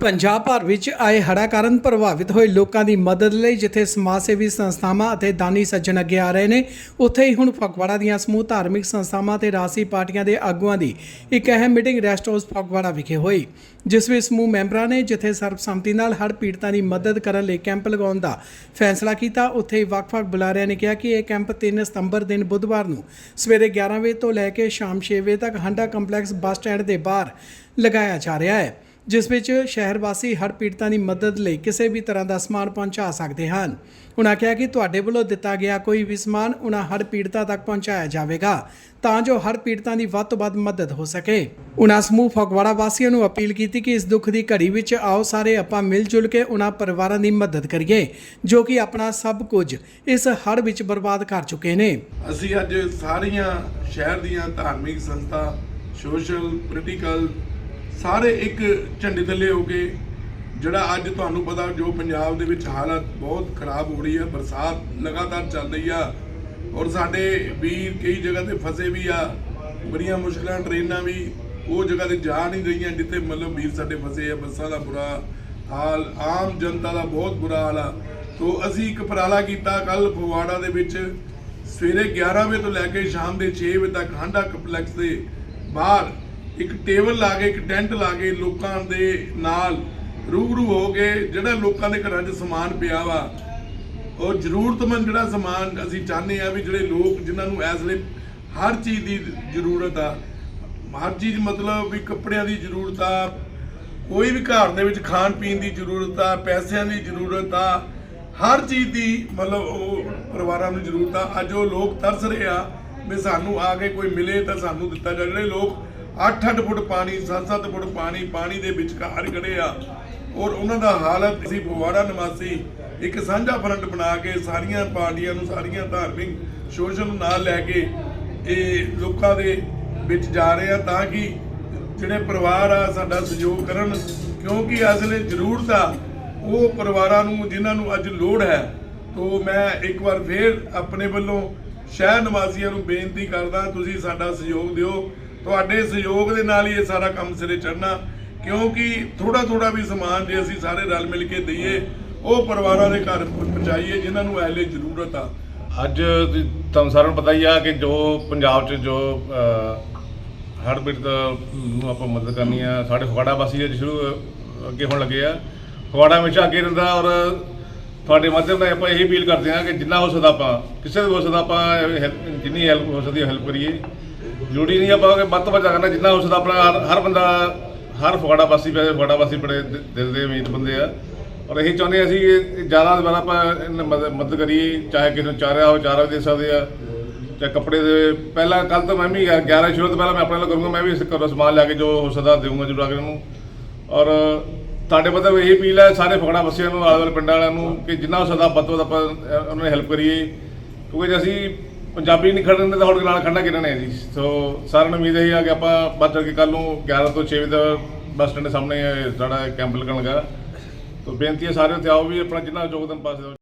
ਪੰਜਾਬ ਭਰ ਵਿੱਚ ਆਏ ਹੜ੍ਹਾਂ ਕਾਰਨ ਪ੍ਰਭਾਵਿਤ ਹੋਏ ਲੋਕਾਂ ਦੀ ਮਦਦ ਲਈ ਜਿੱਥੇ ਸਮਾਜ ਸੇਵੀ ਸੰਸਥਾਵਾਂ ਅਤੇ ਦਾਨੀ ਸੱਜਣ ਅੱਗੇ ਆ ਰਹੇ ਨੇ, ਉੱਥੇ ਹੀ ਹੁਣ ਫਗਵਾੜਾ ਦੀਆਂ ਸਮੂਹ ਧਾਰਮਿਕ ਸੰਸਥਾਵਾਂ ਤੇ ਰਾਸੀ ਪਾਰਟੀਆਂ ਦੇ ਆਗੂਆਂ ਦੀ ਇੱਕ ਅਹਿਮ ਮੀਟਿੰਗ ਰੈਸਟ ਹਾਊਸ ਫਗਵਾੜਾ ਵਿਖੇ ਹੋਈ, ਜਿਸ ਵਿੱਚ ਸਮੂਹ ਮੈਂਬਰਾਂ ਨੇ ਜਿੱਥੇ ਸਰਬਸੰਮਤੀ ਨਾਲ ਹੜ੍ਹ ਪੀੜਤਾਂ ਦੀ ਮਦਦ ਕਰਨ ਲਈ ਕੈਂਪ ਲਗਾਉਣ ਦਾ ਫੈਸਲਾ ਕੀਤਾ, ਉੱਥੇ ਹੀ ਵੱਖ-ਵੱਖ ਬੁਲਾਰਿਆਂ ਨੇ ਕਿਹਾ ਕਿ ਇਹ ਕੈਂਪ 3 ਸਤੰਬਰ ਦਿਨ ਬੁੱਧਵਾਰ ਨੂੰ ਸਵੇਰੇ 11 ਵਜੇ ਤੋਂ ਲੈ ਕੇ ਸ਼ਾਮ 6 ਵਜੇ ਤੱਕ ਹੰਡਾ ਕੰਪਲੈਕਸ ਬੱਸ ਸਟੈਂਡ ਦੇ ਬਾਹਰ ਲਗਾਇਆ ਜਾ ਰਿਹਾ ਹੈ। ਜਿਸ ਵਿੱਚ ਸ਼ਹਿਰ ਵਾਸੀ ਹੜ੍ਹ ਪੀੜਤਾਂ ਦੀ ਮਦਦ ਲਈ ਕਿਸੇ ਵੀ ਤਰ੍ਹਾਂ ਦਾ ਸਮਾਨ ਪਹੁੰਚਾ ਸਕਦੇ ਹਨ। ਉਨ੍ਹਾਂ ਕਿਹਾ ਕਿ ਤੁਹਾਡੇ ਵੱਲੋਂ ਦਿੱਤਾ ਗਿਆ ਕੋਈ ਵੀ ਸਮਾਨ ਉਨ੍ਹਾਂ ਹੜ੍ਹ ਪੀੜਤਾਂ ਤੱਕ ਪਹੁੰਚਾਇਆ ਜਾਵੇਗਾ, ਤਾਂ ਜੋ ਹੜ੍ਹ ਪੀੜਤਾਂ ਦੀ ਵੱਧ ਤੋਂ ਵੱਧ ਮਦਦ ਹੋ ਸਕੇ। ਉਨ੍ਹਾਂ ਸਮੂਹ ਫਗਵਾੜਾ ਵਾਸੀਆਂ ਨੂੰ ਅਪੀਲ ਕੀਤੀ ਕਿ ਇਸ ਦੁੱਖ ਦੀ ਘੜੀ ਵਿੱਚ ਆਓ ਸਾਰੇ ਆਪਾਂ ਮਿਲ ਜੁਲ ਕੇ ਉਨ੍ਹਾਂ ਪਰਿਵਾਰਾਂ ਦੀ ਮਦਦ ਕਰੀਏ, ਜੋ ਕਿ ਆਪਣਾ ਸਭ ਕੁਝ ਇਸ ਹੜ੍ਹ ਵਿੱਚ ਬਰਬਾਦ ਕਰ ਚੁੱਕੇ ਨੇ। ਅਸੀਂ ਅੱਜ ਸਾਰੀਆਂ ਸ਼ਹਿਰ ਦੀਆਂ ਧਾਰਮਿਕ ਸੰਸਥਾ ਸੋਸ਼ਲ ਪੋਲੀਟੀਕਲ ਸਾਰੇ ਇੱਕ ਝੰਡੇ ਥੱਲੇ ਹੋ ਕੇ ਜਿਹੜਾ ਅੱਜ ਤੁਹਾਨੂੰ ਪਤਾ ਜੋ ਪੰਜਾਬ ਦੇ ਵਿੱਚ ਹਾਲਤ ਬਹੁਤ ਖਰਾਬ ਹੋ ਰਹੀ ਹੈ ਬਰਸਾਤ ਲਗਾਤਾਰ ਚੱਲ ਰਹੀ ਆ ਔਰ ਸਾਡੇ ਵੀਰ ਕਈ ਜਗ੍ਹਾ ਤੇ ਫਸੇ ਵੀ ਆ, ਬੜੀਆਂ ਮੁਸ਼ਕਲਾਂ, ਟ੍ਰੇਨਾਂ ਵੀ, ਉਹ ਜਗ੍ਹਾ ਤੇ ਜਾ ਨਹੀਂ ਰਹੀਆਂ ਜਿੱਥੇ ਮਤਲਬ ਵੀਰ ਸਾਡੇ ਫਸੇ ਆ, ਬੱਸਾਂ ਦਾ ਬੁਰਾ ਹਾਲ, ਆਮ ਜਨਤਾ ਦਾ ਬਹੁਤ ਬੁਰਾ ਹਾਲ ਆ। ਤੋਂ ਅਸੀਂ ਇੱਕ ਉਪਰਾਲਾ ਕੀਤਾ ਕੱਲ ਫਗਵਾੜਾ ਦੇ ਵਿੱਚ, ਸਵੇਰੇ 11 ਵਜੇ ਤੋਂ ਲੈ ਕੇ ਸ਼ਾਮ ਦੇ 6 ਵਜੇ ਤੱਕ ਹਾਂਡਾ ਕੰਪਲੈਕਸ ਦੇ ਬਾਹਰ ਇੱਕ ਟੇਬਲ ਲਾ ਕੇ, ਇੱਕ ਟੈਂਟ ਲਾ ਕੇ ਲੋਕਾਂ ਦੇ ਨਾਲ ਰੂਬਰੂ ਹੋ ਕੇ ਜਿਹੜਾ ਲੋਕਾਂ ਦੇ ਘਰਾਂ 'ਚ ਸਮਾਨ ਪਿਆ ਵਾ, ਉਹ ਜ਼ਰੂਰਤਮੰਦ ਜਿਹੜਾ ਸਮਾਨ ਅਸੀਂ ਚਾਹੁੰਦੇ ਆ ਵੀ ਜਿਹੜੇ ਲੋਕ ਜਿਨ੍ਹਾਂ ਨੂੰ ਇਸ ਲਈ ਹਰ ਚੀਜ਼ ਦੀ ਜ਼ਰੂਰਤ ਆ, ਹਰ ਚੀਜ਼ ਮਤਲਬ ਵੀ ਕੱਪੜਿਆਂ ਦੀ ਜ਼ਰੂਰਤ ਆ, ਕੋਈ ਵੀ ਘਰ ਦੇ ਵਿੱਚ ਖਾਣ ਪੀਣ ਦੀ ਜ਼ਰੂਰਤ ਆ, ਪੈਸਿਆਂ ਦੀ ਜ਼ਰੂਰਤ ਆ, ਹਰ ਚੀਜ਼ ਦੀ ਮਤਲਬ ਉਹ ਪਰਿਵਾਰਾਂ ਨੂੰ ਜ਼ਰੂਰਤ ਆ। ਅੱਜ ਉਹ ਲੋਕ ਤਰਸ ਰਹੇ ਆ ਵੀ ਸਾਨੂੰ ਆ ਕੇ ਕੋਈ ਮਿਲੇ ਤਾਂ ਸਾਨੂੰ ਦਿੱਤਾ ਜਾ ਜਿਹੜੇ ਲੋਕ 8-8 ਫੁੱਟ ਪਾਣੀ 7-7 ਫੁੱਟ ਪਾਣੀ ਪਾਣੀ ਦੇ ਵਿਚਕਾਰ ਖੜੇ ਆ। ਔਰ ਉਹਨਾਂ ਦਾ ਹਾਲਤ, ਅਸੀਂ ਫਗਵਾੜਾ ਨਿਵਾਸੀ ਇੱਕ ਸਾਂਝਾ ਫਰੰਟ ਬਣਾ ਕੇ ਸਾਰੀਆਂ ਪਾਰਟੀਆਂ ਨੂੰ, ਸਾਰੀਆਂ ਧਾਰਮਿਕ ਸੋਸ਼ਲ ਨੂੰ ਨਾਲ ਲੈ ਕੇ ਇਹ ਲੋਕਾਂ ਦੇ ਵਿੱਚ ਜਾ ਰਹੇ ਆ ਤਾਂ ਕਿ ਜਿਹੜੇ ਪਰਿਵਾਰ ਆ, ਸਾਡਾ ਸਹਿਯੋਗ ਕਰਨ। ਕਿਉਂਕਿ ਅਸਲੇ ਜ਼ਰੂਰਤ ਆ, ਉਹ ਪਰਿਵਾਰਾਂ ਨੂੰ, ਜਿਨ੍ਹਾਂ ਨੂੰ ਅੱਜ ਲੋੜ ਹੈ, ਤੋਂ ਮੈਂ ਇੱਕ ਵਾਰ ਫੇਰ ਆਪਣੇ ਵੱਲੋਂ ਸ਼ਹਿਰ ਨਿਵਾਸੀਆਂ ਨੂੰ ਬੇਨਤੀ ਕਰਦਾ, ਤੁਸੀਂ ਸਾਡਾ ਸਹਿਯੋਗ ਦਿਓ। ਤੁਹਾਡੇ ਸਹਿਯੋਗ ਦੇ ਨਾਲ ਹੀ ਇਹ ਸਾਰਾ ਕੰਮ ਸਿਰੇ ਚੜਨਾ ਕਿਉਂਕਿ ਥੋੜਾ ਥੋੜਾ ਵੀ ਸਮਾਨ ਜੇ ਅਸੀਂ ਸਾਰੇ ਰਲ ਮਿਲ ਕੇ ਦਈਏ, ਉਹ ਪਰਿਵਾਰਾਂ ਦੇ ਘਰ ਪਹੁੰਚਾਈਏ, ਜਿਨ੍ਹਾਂ ਨੂੰ ਐਲੇ ਜ਼ਰੂਰਤ ਆ। ਅੱਜ ਤੁਹਾਨੂੰ ਸਾਰਿਆਂ ਨੂੰ ਪਤਾ ਹੀ ਆ ਕਿ ਜੋ ਪੰਜਾਬ 'ਚ ਜੋ ਹੜ ਪੀੜਤ ਨੂੰ ਆਪਾਂ ਮਦਦ ਕਰਨੀ ਆ, ਸਾਡੇ ਫਗਵਾੜਾ ਵਾਸੀ ਅੱਜ ਸ਼ੁਰੂ ਅੱਗੇ ਹੋਣ ਲੱਗੇ ਆ। ਫਗਵਾੜਾ ਹਮੇਸ਼ਾ ਅੱਗੇ ਰਹਿੰਦਾ ਔਰ ਤੁਹਾਡੇ ਮਾਧਿਅਮ ਨਾਲ ਆਪਾਂ ਇਹੀ ਅਪੀਲ ਕਰਦੇ ਹਾਂ ਕਿ ਜਿੰਨਾ ਹੋ ਸਕਦਾ ਆਪਾਂ, ਕਿਸੇ ਵੀ ਹੋ ਸਕਦਾ ਆਪਾਂ help- ਜਿੰਨੀ ਹੈਲਪ ਹੋ ਸਕਦੀ ਹੈਲਪ ਕਰੀਏ। ਜ਼ਰੂਰੀ ਨਹੀਂ ਆਪਾਂ ਕਿ ਵੱਧ ਤੋਂ ਵੱਧ ਕਰਨਾ ਜਿੰਨਾ ਹੋ ਸਕਦਾ ਆਪਣਾ ਹਰ- ਹਰ ਬੰਦਾ ਹਰ ਫਗਵਾੜਾ ਵਾਸੀ ਵੈਸੇ ਫਗਵਾੜਾ ਵਾਸੀ ਬੜੇ ਦਿ- ਦਿਲ ਦੇ ਅਮੀਰ ਬੰਦੇ ਆ। ਔਰ ਇਹੀ ਚਾਹੁੰਦੇ ਹਾਂ ਅਸੀਂ ਕਿ ਜ਼ਿਆਦਾ ਤੋਂ ਜ਼ਿਆਦਾ ਆਪਾਂ ਇਹਨਾਂ ਮਦਦ ਮਦਦ ਕਰੀਏ ਚਾਹੇ ਕਿਸੇ ਨੂੰ ਚਾਰਿਆ ਹੋ ਚਾਰਾ ਵੀ ਦੇ ਸਕਦੇ ਆ ਚਾਹੇ ਕੱਪੜੇ ਦੇ ਪਹਿਲਾਂ ਕੱਲ ਤੋਂ ਮੈਂ ਵੀ 11 ਸ਼ੁਰੂ ਤੋਂ ਪਹਿਲਾਂ ਮੈਂ ਆਪਣੇ ਨਾਲ ਕਰੂੰਗਾ ਮੈਂ ਵੀ ਇਸ ਘਰੋਂ ਸਮਾਨ ਲਿਆ ਕੇ ਜੋ ਹੋ ਸਕਦਾ ਦੇਵਾਂਗਾ ਜਰੂਰ ਅਗਲੇ ਨੂੰ ਔਰ ਤੁਹਾਡੇ ਮਤਲਬ ਇਹੀ ਅਪੀਲ ਹੈ ਸਾਰੇ ਫਗੜਾ ਵਾਸੀਆਂ ਨੂੰ ਆਲੇ ਦੁਆਲੇ ਪਿੰਡਾਂ ਵਾਲਿਆਂ ਨੂੰ ਕਿ ਜਿੰਨਾ ਹੋ ਸਕਦਾ ਵੱਧ ਤੋਂ ਵੱਧ ਆਪਾਂ ਅਹ, ਉਹਨਾਂ ਦੀ ਹੈਲਪ ਕਰੀਏ। ਕਿਉਂਕਿ ਜੇ ਅਸੀਂ ਪੰਜਾਬੀ ਨਹੀਂ ਖੜਨ ਦੇ ਤਾਂ ਹੁਣ ਨਾਲ ਖੜਨਾ ਕਿਹਨਾਂ ਨੇ ਜੀ? ਸੋ ਸਾਰਿਆਂ ਨੂੰ ਉਮੀਦ ਇਹੀ ਆ ਕਿ ਆਪਾਂ ਵੱਧ ਚੜ ਕੇ ਕੱਲ ਨੂੰ 11 ਤੋਂ 6 ਵਜੇ ਤੱਕ ਬੱਸ ਸਟੈਂਡ ਦੇ ਸਾਹਮਣੇ ਸਾਡਾ ਕੈਂਪ ਲੱਗਣ ਲੱਗਾ ਤੋ ਬੇਨਤੀ ਹੈ ਸਾਰਿਆਂ ਤੇ ਆਓ ਵੀ ਆਪਣਾ ਜਿੰਨਾ ਯੋਗਦਾਨ ਪਾ ਸਕਦੇ